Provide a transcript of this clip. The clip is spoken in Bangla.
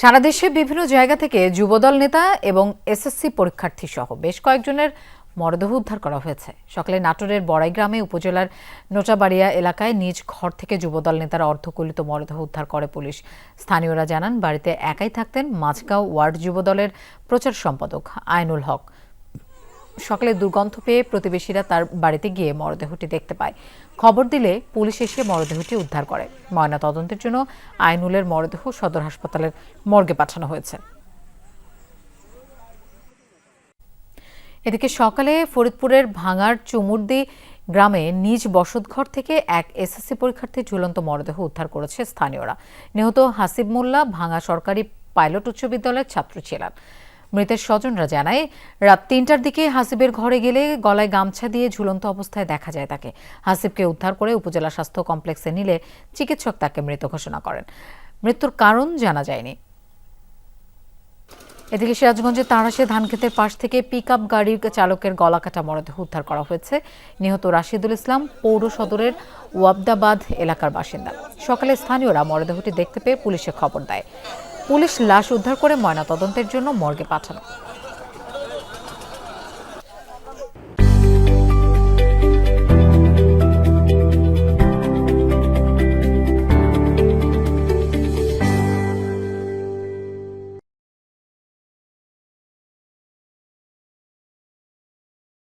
সারা দেশে বিভিন্ন জায়গা থেকে যুবদল নেতা এবং এসএসসি পরীক্ষার্থী সহ বেশ কয়েকজনের মরদেহ উদ্ধার করা হয়েছে। সকালে নাটোরের বড়াই গ্রামে উপজেলার নোটাবাড়িয়া এলাকায় নিজ ঘর থেকে যুবদল নেতার অর্ধকুলিত মরদেহ উদ্ধার করে পুলিশ। স্থানীয়রা জানান, বাড়িতে একাই থাকতেন মাঝগাঁও ওয়ার্ড যুবদলের প্রচার সম্পাদক আইনুল হক। সকালে দুর্গন্ধ পেয়ে প্রতিবেশীরা তার বাড়িতে গিয়ে মরদেহটি দেখতে পায়। খবর দিলে পুলিশ এসে মরদেহটি উদ্ধার করে। ময়না তদন্তের জন্য আইনুলের মরদেহ সদর হাসপাতালের মর্গে পাঠানো হয়েছে। এদিকে সকালে ফরিদপুরের ভাঙার চুমুরদি গ্রামে নিজ বসতঘর থেকে এক এসএসসি পরীক্ষার্থীর ঝুলন্ত মরদেহ উদ্ধার করেছে স্থানীয়রা। নিহত হাসিব মোল্লা ভাঙা সরকারি পাইলট উচ্চ বিদ্যালয়ের ছাত্র ছিলেন। মৃতের স্বজনরা জানায়, রাত তিনটার দিকে হাসিবের ঘরে গেলে গলায় গামছা দিয়ে ঝুলন্ত অবস্থায় দেখা যায় তাকে। হাসিবকে উদ্ধার করে উপজেলা স্বাস্থ্য কমপ্লেক্সে নিলে চিকিৎসক তাকে মৃত ঘোষণা করেন। মৃত্যুর কারণ জানা যায়নি। এদিকে সিরাজগঞ্জের তাঁরাশে ধানক্ষেতের পাশ থেকে পিক আপ গাড়ির চালকের গলাকাটা মরদেহ উদ্ধার করা হয়েছে। নিহত রাশিদুল ইসলাম পৌর সদরের ওয়াবদাবাদ এলাকার বাসিন্দা। সকালে স্থানীয়রা মরদেহটি দেখতে পেয়ে পুলিশে খবর দেয়। পুলিশ লাশ উদ্ধার করে ময়নাতদন্তের জন্য মর্গে পাঠানো